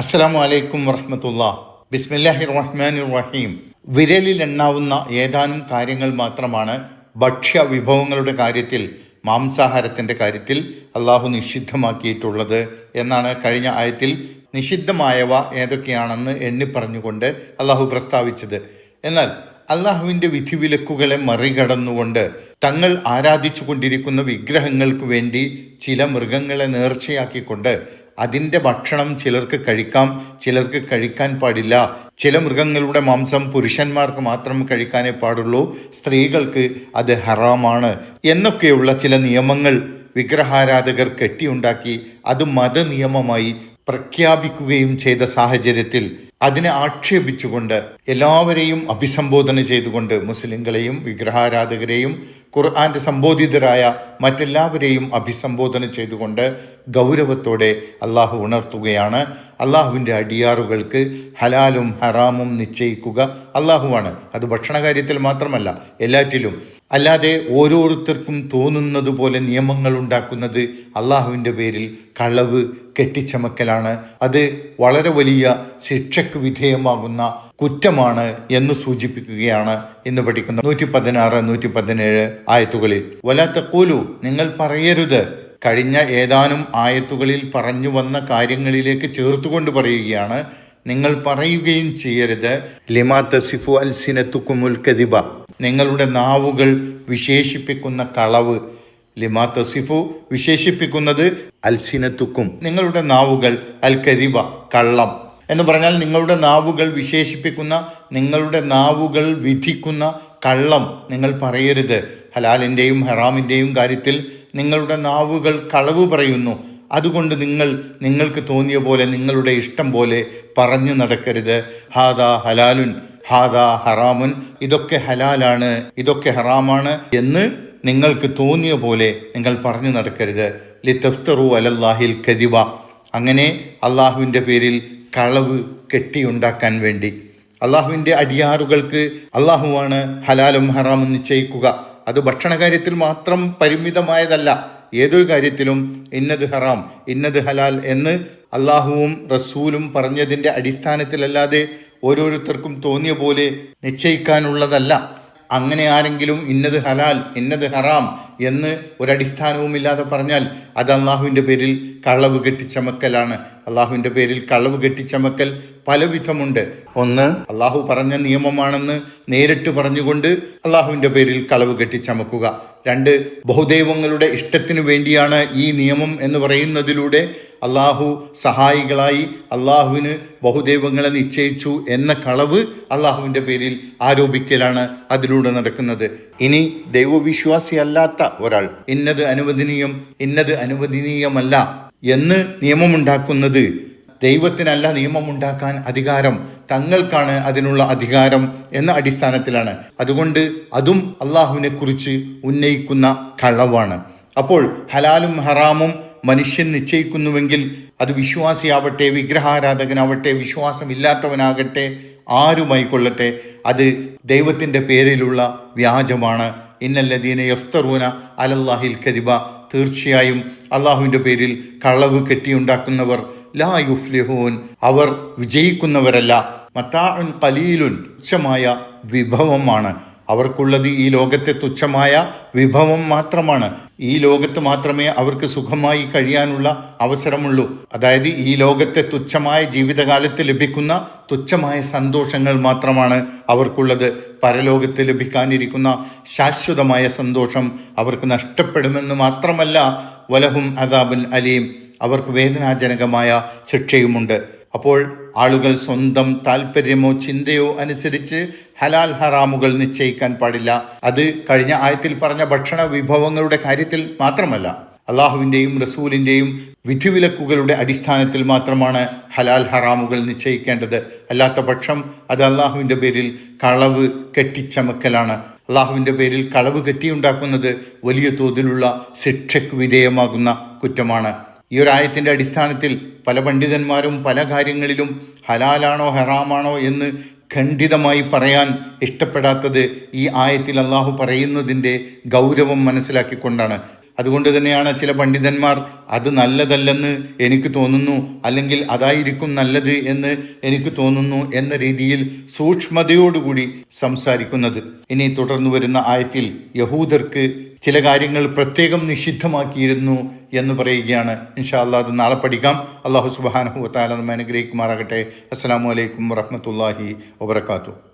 അസ്സലാമു അലൈക്കും വറഹമത്തുള്ള. ബിസ്മില്ലാഹി റഹ്മാൻ റഹീം. വിരലിൽ എണ്ണാവുന്ന ഏതാനും കാര്യങ്ങൾ മാത്രമാണ് ഭക്ഷ്യ വിഭവങ്ങളുടെ കാര്യത്തിൽ മാംസാഹാരത്തിന്റെ കാര്യത്തിൽ അള്ളാഹു നിഷിദ്ധമാക്കിയിട്ടുള്ളത് എന്നാണ് കഴിഞ്ഞ ആയത്തിൽ നിഷിദ്ധമായവ ഏതൊക്കെയാണെന്ന് എണ്ണി പറഞ്ഞുകൊണ്ട് അള്ളാഹു പ്രസ്താവിച്ചത്. എന്നാൽ അള്ളാഹുവിന്റെ വിധിവിലക്കുകളെ മറികടന്നുകൊണ്ട് തങ്ങൾ ആരാധിച്ചു കൊണ്ടിരിക്കുന്ന വിഗ്രഹങ്ങൾക്ക് വേണ്ടി ചില മൃഗങ്ങളെ നേർച്ചയാക്കിക്കൊണ്ട് അതിന്റെ ഭക്ഷണം ചിലർക്ക് കഴിക്കാം ചിലർക്ക് കഴിക്കാൻ പാടില്ല. ചില മൃഗങ്ങളുടെ മാംസം പുരുഷന്മാർക്ക് മാത്രം കഴിക്കാനേ പാടുള്ളൂ സ്ത്രീകൾക്ക് അത് ഹറാമാണ് എന്നൊക്കെയുള്ള ചില നിയമങ്ങൾ വിഗ്രഹാരാധകർ കെട്ടിയുണ്ടാക്കി. അത് മതനിയമമായി പ്രഖ്യാപിക്കുകയും ചെയ്ത സാഹചര്യത്തിൽ അതിനെ ആക്ഷേപിച്ചുകൊണ്ട് എല്ലാവരെയും അഭിസംബോധന ചെയ്തുകൊണ്ട് മുസ്ലിങ്ങളെയും വിഗ്രഹാരാധകരെയും ഖുർആാന്റെ സംബോധിതരായ മറ്റെല്ലാവരെയും അഭിസംബോധന ചെയ്തുകൊണ്ട് ഗൗരവത്തോടെ അള്ളാഹു ഉണർത്തുകയാണ്. അള്ളാഹുവിന്റെ അടിയാറുകൾക്ക് ഹലാലും ഹറാമും നിശ്ചയിക്കുക അള്ളാഹുവാണ് അത് ഭക്ഷണ കാര്യത്തിൽ മാത്രമല്ല എല്ലാറ്റിലും അല്ലാതെ ഓരോരുത്തർക്കും തോന്നുന്നത് പോലെ നിയമങ്ങൾ ഉണ്ടാക്കുന്നത് അള്ളാഹുവിന്റെ പേരിൽ കളവ് കെട്ടിച്ചമക്കലാണ്. അത് വളരെ വലിയ ശിക്ഷയ്ക്ക് വിധേയമാകുന്ന കുറ്റമാണ് എന്ന് സൂചിപ്പിക്കുകയാണ് ഇന്ന് പഠിക്കുന്ന നൂറ്റി പതിനാറ് നൂറ്റി പതിനേഴ് ആയത്തുകളിൽ. വല്ലാത്ത കൂലു നിങ്ങൾ പറയരുത്. കഴിഞ്ഞ ഏതാനും ആയത്തുകളിൽ പറഞ്ഞു വന്ന കാര്യങ്ങളിലേക്ക് ചേർത്തുകൊണ്ട് പറയുകയാണ്. നിങ്ങൾ പറയുകയും ചെയ്യരുത്. ലിമാ തസിഫു അൽസിനത്തുക്കുമുൽ കദിബ. നിങ്ങളുടെ നാവുകൾ വിശേഷിപ്പിക്കുന്ന കളവ് ലിമാ തസിഫു വിശേഷിപ്പിക്കുന്നത് അൽസിനത്തുക്കും. നിങ്ങളുടെ നാവുകൾ അൽ കരിവ കള്ളം. എന്ന് പറഞ്ഞാൽ നിങ്ങളുടെ നാവുകൾ വിശേഷിപ്പിക്കുന്ന നിങ്ങളുടെ നാവുകൾ വിധിക്കുന്ന കള്ളം നിങ്ങൾ പറയരുത്. ഹലാലിന്റെയും ഹറാമിന്റെയും കാര്യത്തിൽ നിങ്ങളുടെ നാവുകൾ കളവ് പറയുന്നു. അതുകൊണ്ട് നിങ്ങൾ നിങ്ങൾക്ക് തോന്നിയ പോലെ നിങ്ങളുടെ ഇഷ്ടം പോലെ പറഞ്ഞു നടക്കരുത്. ഹാദാ ഹലാലുൻ. ഹാദാ ഹറാമുൻ ഇതൊക്കെ ഹലാലാണ് ഇതൊക്കെ ഹറാമാണ് എന്ന് നിങ്ങൾക്ക് തോന്നിയ പോലെ നിങ്ങൾ പറഞ്ഞു നടക്കരുത്. ലിത്തഫ്തറു തഫ്തറു അലല്ലാഹിൽ കദിവ അങ്ങനെ അള്ളാഹുവിന്റെ പേരിൽ കളവ് കെട്ടിയുണ്ടാക്കാൻ വേണ്ടി. അള്ളാഹുവിന്റെ അടിയാറുകൾക്ക് അള്ളാഹുവാണ് ഹലാലും ഹറാമും നിശ്ചയിക്കുക. അത് ഭക്ഷണകാര്യത്തിൽ മാത്രം പരിമിതമായതല്ല. ഏതൊരു കാര്യത്തിലും ഇന്നത് ഹറാം ഇന്നത് ഹലാൽ എന്ന് അള്ളാഹുവും റസൂലും പറഞ്ഞതിന്റെ അടിസ്ഥാനത്തിലല്ലാതെ ഓരോരുത്തർക്കും തോന്നിയ പോലെ നിശ്ചയിക്കാനുള്ളതല്ല. അങ്ങനെ ആരെങ്കിലും ഇന്നത് ഹലാൽ ഇന്നത് ഹറാം എന്ന് ഒരടിസ്ഥാനവുമില്ലാതെ പറഞ്ഞാൽ അത് അള്ളാഹുവിന്റെ പേരിൽ കളവ് കെട്ടിച്ചമക്കലാണ്. അള്ളാഹുവിന്റെ പേരിൽ കളവ് കെട്ടിച്ചമക്കൽ പലവിധമുണ്ട്. ഒന്ന് അള്ളാഹു പറഞ്ഞ നിയമമാണെന്ന് നേരിട്ട് പറഞ്ഞുകൊണ്ട് അള്ളാഹുവിന്റെ പേരിൽ കളവ് കെട്ടിച്ചമക്കുക. രണ്ട് ബഹുദൈവങ്ങളുടെ ഇഷ്ടത്തിന് വേണ്ടിയാണ് ഈ നിയമം എന്ന് പറയുന്നതിലൂടെ അള്ളാഹു സഹായികളായി അള്ളാഹുവിന് ബഹുദൈവങ്ങളെ നിശ്ചയിച്ചു എന്ന കളവ് അള്ളാഹുവിന്റെ പേരിൽ ആരോപിക്കലാണ് അതിലൂടെ നടക്കുന്നത്. ഇനി ദൈവവിശ്വാസി അല്ലാത്ത ഒരാൾ ഇന്നത് അനുവദനീയം ഇന്നത് അനുവദനീയമല്ല എന്ന് നിയമമുണ്ടാക്കുന്നത് ദൈവത്തിനല്ല നിയമമുണ്ടാക്കാൻ അധികാരം. തങ്ങൾക്കാണ് അതിനുള്ള അധികാരം എന്ന അടിസ്ഥാനത്തിലാണ്. അതുകൊണ്ട് അതും അള്ളാഹുവിനെ കുറിച്ച് ഉന്നയിക്കുന്ന കളവാണ്. അപ്പോൾ ഹലാലും ഹറാമും മനുഷ്യൻ നിശ്ചയിക്കുന്നുവെങ്കിൽ അത് വിശ്വാസിയാവട്ടെ വിഗ്രഹാരാധകനാവട്ടെ വിശ്വാസമില്ലാത്തവനാകട്ടെ ആരുമായിക്കൊള്ളട്ടെ അത് ദൈവത്തിന്റെ പേരിലുള്ള വ്യാജമാണ്. ഇന്നല്ലദീന യഫ്തറൂന അലല്ലാഹിൽ കദിബ. തീർച്ചയായും അള്ളാഹുവിന്റെ പേരിൽ കളവ് കെട്ടിയുണ്ടാക്കുന്നവർ ലാ യുഫ്ലിഹൂൻ അവർ വിജയിക്കുന്നവരല്ല. മത്താഉൻ കലീലുൻ ഉച്ചമായ വിഭവമാണ്. അവർക്കുള്ളത് ഈ ലോകത്തെ തുച്ഛമായ വിഭവം മാത്രമാണ്. ഈ ലോകത്ത് മാത്രമേ അവർക്ക് സുഖമായി കഴിയാനുള്ള അവസരമുള്ളൂ. അതായത് ഈ ലോകത്തെ തുച്ഛമായ ജീവിതകാലത്ത് ലഭിക്കുന്ന തുച്ഛമായ സന്തോഷങ്ങൾ മാത്രമാണ് അവർക്കുള്ളത്. പരലോകത്ത് ലഭിക്കാനിരിക്കുന്ന ശാശ്വതമായ സന്തോഷം അവർക്ക് നഷ്ടപ്പെടുമെന്ന് മാത്രമല്ല വലഹും അദാബുൻ അലീം. അവർക്ക് വേദനാജനകമായ ശിക്ഷയുമുണ്ട്. അപ്പോൾ ആളുകൾ സ്വന്തം താല്പര്യമോ ചിന്തയോ അനുസരിച്ച് ഹലാൽ ഹറാമുകൾ നിശ്ചയിക്കാൻ പാടില്ല. അത് കഴിഞ്ഞ ആയത്തിൽ പറഞ്ഞ ഭക്ഷണ വിഭവങ്ങളുടെ കാര്യത്തിൽ മാത്രമല്ല അള്ളാഹുവിന്റെയും റസൂലിന്റെയും വിധിവിലക്കുകളുടെ അടിസ്ഥാനത്തിൽ മാത്രമാണ് ഹലാൽ ഹറാമുകൾ നിശ്ചയിക്കേണ്ടത്. അല്ലാത്ത പക്ഷം അത് അള്ളാഹുവിന്റെ പേരിൽ കളവ് കെട്ടിച്ചമക്കലാണ്. അള്ളാഹുവിന്റെ പേരിൽ കളവ് കെട്ടിയുണ്ടാക്കുന്നത് വലിയ തോതിലുള്ള ശിക്ഷയ്ക്ക് വിധേയമാകുന്ന കുറ്റമാണ്. ഈ ഒരു ആയത്തിന്റെ അടിസ്ഥാനത്തിൽ പല പണ്ഡിതന്മാരും പല കാര്യങ്ങളിലും ഹലാലാണോ ഹറാമാണോ എന്ന് ഖണ്ഡിതമായി പറയാൻ ഇഷ്ടപ്പെടാത്തത് ഈ ആയത്തിൽ അള്ളാഹു പറയുന്നതിന്റെ ഗൗരവം മനസ്സിലാക്കിക്കൊണ്ടാണ്. അതുകൊണ്ട് തന്നെയാണ് ചില പണ്ഡിതന്മാർ അത് നല്ലതല്ലെന്ന് എനിക്ക് തോന്നുന്നു അല്ലെങ്കിൽ അതായിരിക്കും നല്ലത് എന്ന് എനിക്ക് തോന്നുന്നു എന്ന രീതിയിൽ സൂക്ഷ്മതയോടുകൂടി സംസാരിക്കുന്നത്. ഇനി തുടർന്നു വരുന്ന ആയത്തിൽ യഹൂദർക്ക് ചില കാര്യങ്ങൾ പ്രത്യേകം നിഷിദ്ധമാക്കിയിരുന്നു എന്ന് പറയുകയാണ്. ഇൻഷാ അത് നാളെ പഠിക്കാം. അള്ളാഹു സുബാനഹു താല അനുഗ്രഹിക്കുമാറാകട്ടെ. അസ്സാം വലൈക്കും വറഹമത്തല്ലാഹി വബർക്കാത്തു